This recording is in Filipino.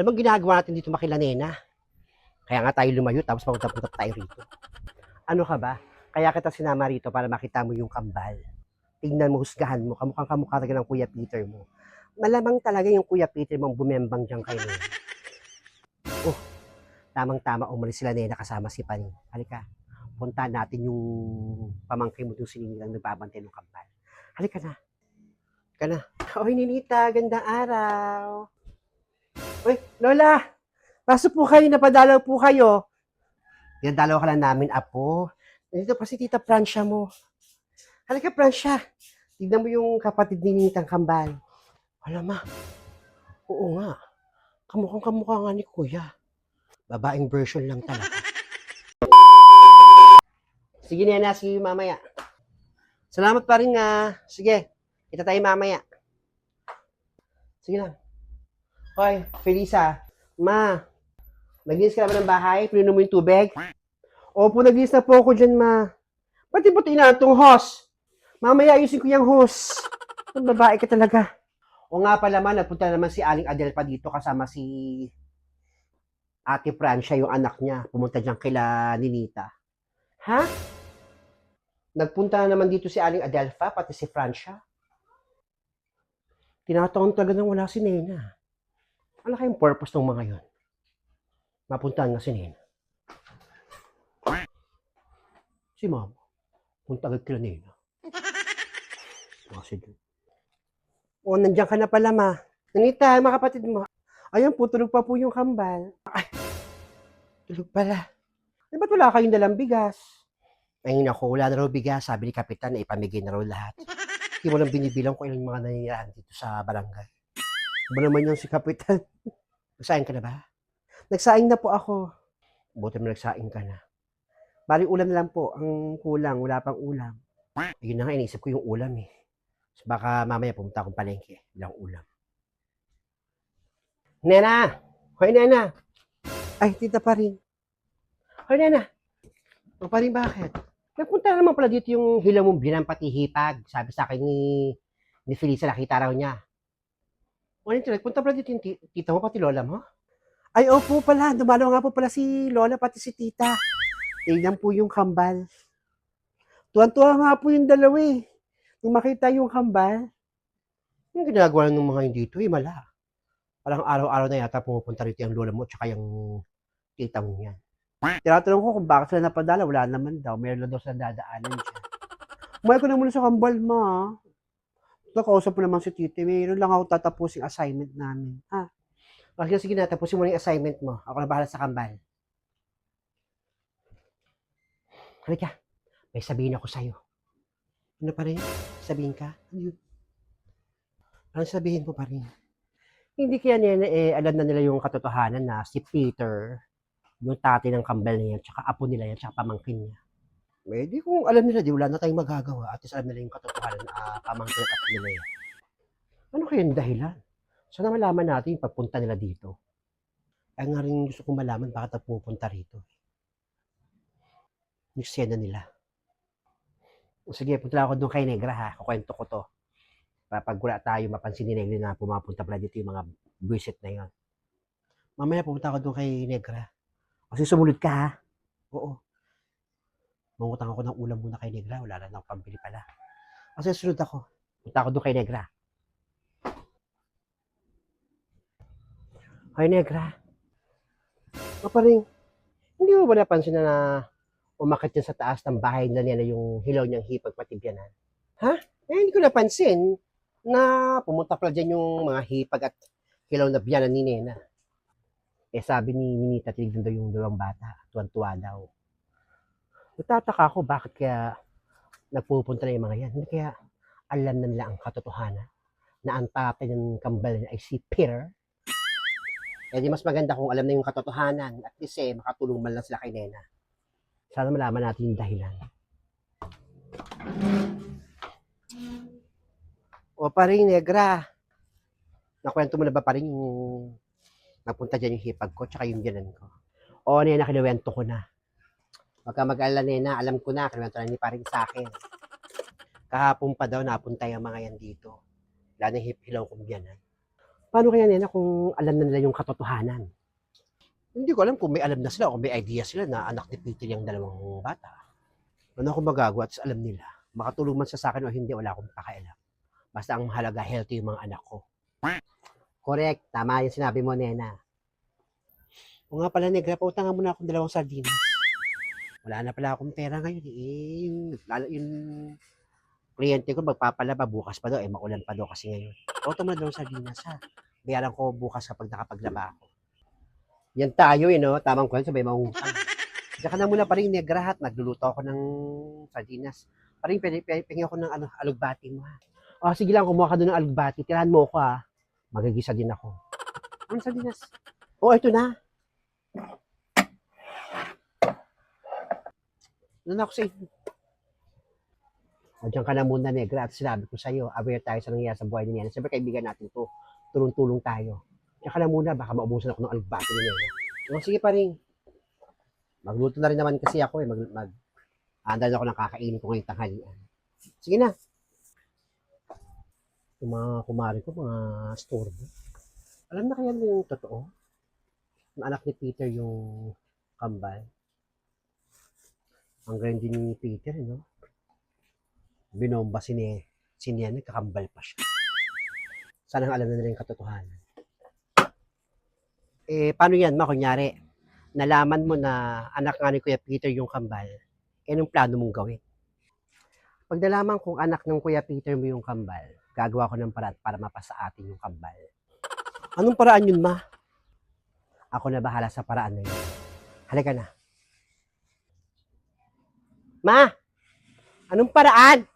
Ano bang ginagawa natin dito makila Nena? Kaya nga tayo lumayo tapos papunta-punta tayo rito. Ano ka ba? Kaya kita sinama rito para makita mo yung kambal. Tingnan mo, husgahan mo, kamukhang kamukha talaga ng Kuya Peter mo. Malamang talaga yung Kuya Peter mong bumembang dyan kay Nena. Oh, tamang-tama umalis sila Nena kasama si Pani. Halika, punta natin yung pamangkin mo doon sinilang nagbabantay ng kambal. Halika na. Halika na. Oy, Ninita, gandang araw. Uy, Lola! Pasok po kayo, napadalaw po kayo. Yan, dalaw ka lang namin, apo. Nandito pa si Tita Francia mo. Halika, Francia. Tignan mo yung kapatid ni Ninitang Kambal. Wala ma. Oo nga. Kamukhang kamukha nga ni Kuya. Babaeng version lang talaga. Sige, Nena. See you mamaya. Salamat pa rin nga. Sige. Kita tayo mamaya. Sige lang. Hoy, Felisa. Ma, naglinis ka naman ng bahay? Pinuno mo yung tubig? Opo, naglinis na po ako dyan, ma. Pati puti na itong hose. Mamaya ayusin ko yung hose. Ang babae ka talaga. O nga pala man, nagpunta naman si Aling Adel pa dito kasama si Ate Francia, yung anak niya. Pumunta dyan kila Ninita. Ha? Nagpunta na naman dito si Aling Adelfa, pati si Francia. Tinataon talaga nang wala si Nena. Ano kayong purpose ng mga yon? Mapuntahan nga si Nena. Si Mama. Punta agad kila. Kasi doon. O, nandiyan ka na pala, ma. Nanita, mga kapatid mo. Ayun po, tulog pa po yung kambal. Ay, tulog pala. Eh, ba't wala kayong dalang bigas? Ay, nako, wala na raw bigas. Sabi ni Kapitan, na ipamigay na raw lahat. Hindi mo lang binibilang kung ilang mga nangyayari dito sa barangay. Ba naman yung si Kapitan? Nagsaing ka na ba? Nagsaing na po ako. Buti mo nagsaing ka na. Bali ulam lang po. Ang kulang, wala pang ulam. Yun na nga, iniisip ko yung ulam eh. So baka mamaya pumunta akong palengke. Bilang ulam. Nena! Hoy, Nena! Ay, tita pa rin. Hoy, Nena! O pa rin bakit? Nagpunta naman pala dito yung hilaw mong binang pati. Sabi sa akin ni, ni Felisa, nakita raw niya. O, nito, nagpunta pala dito yung ti- tita mo, pati lola mo? Ay, opo pala. Dumalo nga po pala si lola, pati si tita. Tingnan po yung kambal. Tuwan-tuwa nga po yung dalawa eh. Nung makita yung kambal, yung ginagawa ng mga yun dito, eh, mala. Parang araw-araw na yata pumupunta rito yung lola mo tsaka yung tita mo yan. Tinatanong ko kung bakit sila napadala, wala naman daw. Meron lang daw sila dadaanan dyan. Umuwi ko na muna sa kambal, ma. Nakausap mo naman si titi. Mayroon lang ako tatapusing assignment namin. Ha? Kasi sige na, tapusin mo yung assignment mo. Ako na bahala sa kambal. Halika, may sabihin ako sa'yo. Ano pa rin? Sabihin ka? Ano yun? Ano sabihin mo pa rin? Hindi kaya nila eh, alam na nila yung katotohanan na si Peter, yung tati ng kambal niya, tsaka apo nila yan, tsaka pamangkin niya. Eh, di kung alam nila, di wala na tayong magagawa. At least alam nila yung katotohanan na ah, pamangkin at nila yan. Ano kaya yung dahilan? Sana malaman natin yung pagpunta nila dito. Ay nga rin gusto kong malaman bakit pupunta rito. Yung sena nila. O sige, punta ako doon kay Negra ha. Kukwento ko to. Para pag tayo, mapansin ni Negra na pumapunta pala dito yung mga buwisit na yon. Mamaya pupunta ako doon kay Negra. Kasi sumunod ka ha. Oo. Mangutang ako ng ulam muna kay Negra. Wala na akong pambili pala. Kasi sunod ako. Punta ako doon kay Negra. Hoy, Negra. O pa rin, hindi mo ba napansin na, na umakit yan sa taas ng bahay na niya na yung hilaw niyang hipag patibyanan? Ha? Eh, hindi ko napansin na pumunta pala dyan yung mga hipag at hilaw na biyanan ni Nena. Eh, sabi ni Ninita, tinignan daw yung dalawang bata. Tuwan-tuwa daw. Nagtataka ako bakit kaya nagpupunta na yung mga yan. Hindi kaya alam na nila ang katotohanan na ang tatay ng kambal niya ay si Peter. Eh di mas maganda kung alam na yung katotohanan at least eh, makatulong man lang sila kay Nena. Sana malaman natin yung dahilan. O pa Negra. Nakwento mo na ba pa rin yung napunta dyan yung hipag ko tsaka yung biyanan ko? O, Nena, kinuwento ko na. Huwag ka mag-alala, Nena. Alam ko na, na ni paring sa akin. Kahapon pa daw napunta yung mga yan dito. Wala na hip hilaw kong biyanan. Paano kaya nena kung alam na nila yung katotohanan? Hindi ko alam kung may alam na sila o may idea sila na anak ni Peter yung dalawang bata. Ano ako magagawa at alam nila. Makatulong man sa akin o hindi, wala akong pakialam. Basta ang mahalaga, healthy yung mga anak ko. Correct. Tama yung sinabi mo, Nena. O nga pala, Negra, pautangan mo na akong dalawang sardinas. Wala na pala akong pera ngayon. Eh, yung, lalo, yung kliyente ko magpapalaba bukas pa daw. Eh, maulan pa daw kasi ngayon. Pautang mo na dalawang sardinas, ha? Bayaran ko bukas kapag nakapaglaba ako. Yan tayo, eh, no? Tamang kwento, sabay mangungutang. Diyan ka na muna pa rin, Negra, at nagluluto ako ng sardinas. Paring, pingin ako ng ano, alugbati mo, ha? O, sige lang, kumuha ka doon ng alugbati. Tirahan mo ako, ha? Magagisa din ako. Ano sardinas? Oh, ito na. Na ako sa inyo? O, dyan ka na muna, Negra. At sinabi ko sa'yo, aware tayo sa nangyayari sa buhay ni Nena. Siyempre, kaibigan natin to. Tulong-tulong tayo. Dyan ka na muna, baka maubusan ako ng alugbati ni Nena. O, sige pa rin. Magluto na rin naman kasi ako eh. Mag, mag, Handa na ako ng kakainin ko ngayong tanghalian. Sige na. Yung mga kumari ko, mga storbo. Alam na kaya yung totoo? Na anak ni Peter yung kambal. Ang galing ni Peter, no? Binomba si, ne, si Nene, kakambal pa siya. Sana alam na nila yung katotohanan. Eh, paano yan, ma? Kunyari, nalaman mo na anak nga ni Kuya Peter yung kambal, eh, anong plano mong gawin? Pag nalaman kong anak ng Kuya Peter mo yung kambal, gagawa ko ng paraan para mapasa atin yung kambal. Anong paraan yun, ma? Ako na bahala sa paraan na yun. Halika na. Ma! Anong paraan?